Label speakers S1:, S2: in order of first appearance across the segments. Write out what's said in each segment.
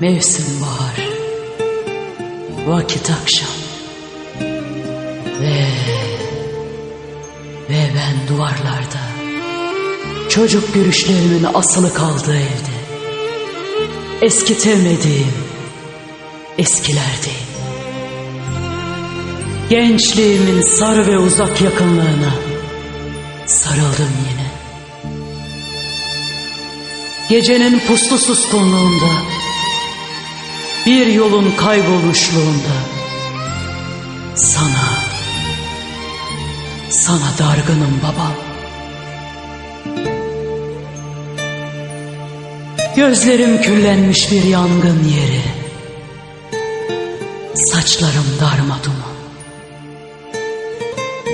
S1: Mevsim bahar. Vakit akşam. Ve... Ve ben duvarlarda. Çocuk görüşlerimin asılı kaldığı evde. Eskitemediğim eskilerdeyim. Gençliğimin sarı ve uzak yakınlığına sarıldım yine. Gecenin puslu suskunluğunda, bir yolun kaybolmuşluğunda, sana, sana dargınım babam. Gözlerim küllenmiş bir yangın yeri, saçlarım darma duman.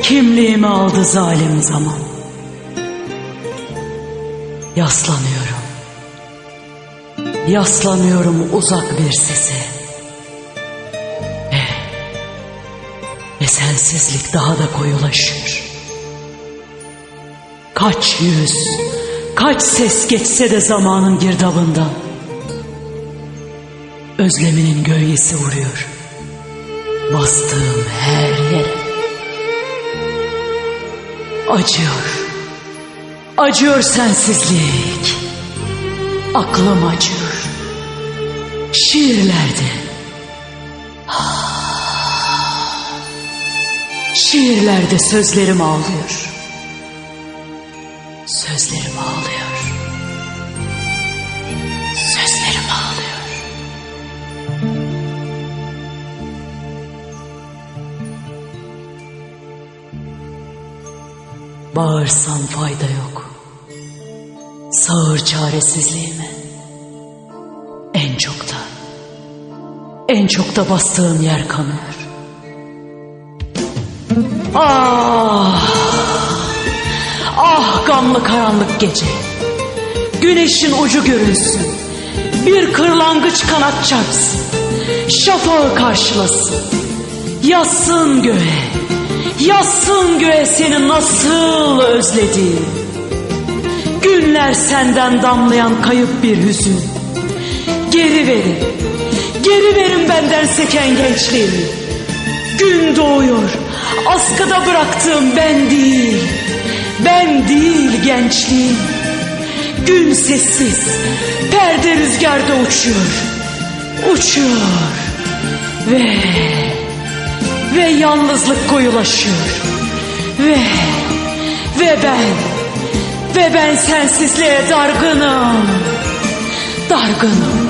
S1: Kimliğimi aldı zalim zaman. Yaslanıyorum. Yaslanıyorum uzak bir sese. Ve, ve sensizlik daha da koyulaşıyor. Kaç yüz, kaç ses geçse de zamanın girdabından. Özleminin gölgesi vuruyor. Bastığım her yere. Acıyor. Acıyor sensizlik. Aklım acıyor. Şiirlerde. Şiirlerde sözlerim ağlıyor. Sözlerim ağlıyor. Sözlerim ağlıyor. Bağırsam fayda yok. Sağır çaresizliğime. Da, en çok da bastığım yer kanıyor. Ah! Ah gamlı karanlık gece. Güneşin ucu görünsün. Bir kırlangıç kanat çarpsın. Şafağı karşılasın. Yazsın göğe. Yazsın göğe seni nasıl özlediğim. Günler senden damlayan kayıp bir hüzün. Geri verin. Geri verin benden seken gençliğimi. Gün doğuyor. Askıda bıraktığım ben değil. Ben değil gençliğim. Gün sessiz. Perde rüzgarda uçuyor. Uçuyor. Ve ve yalnızlık koyulaşıyor. Ve ve ben ve ben sensizliğe dargınım. Dargınım.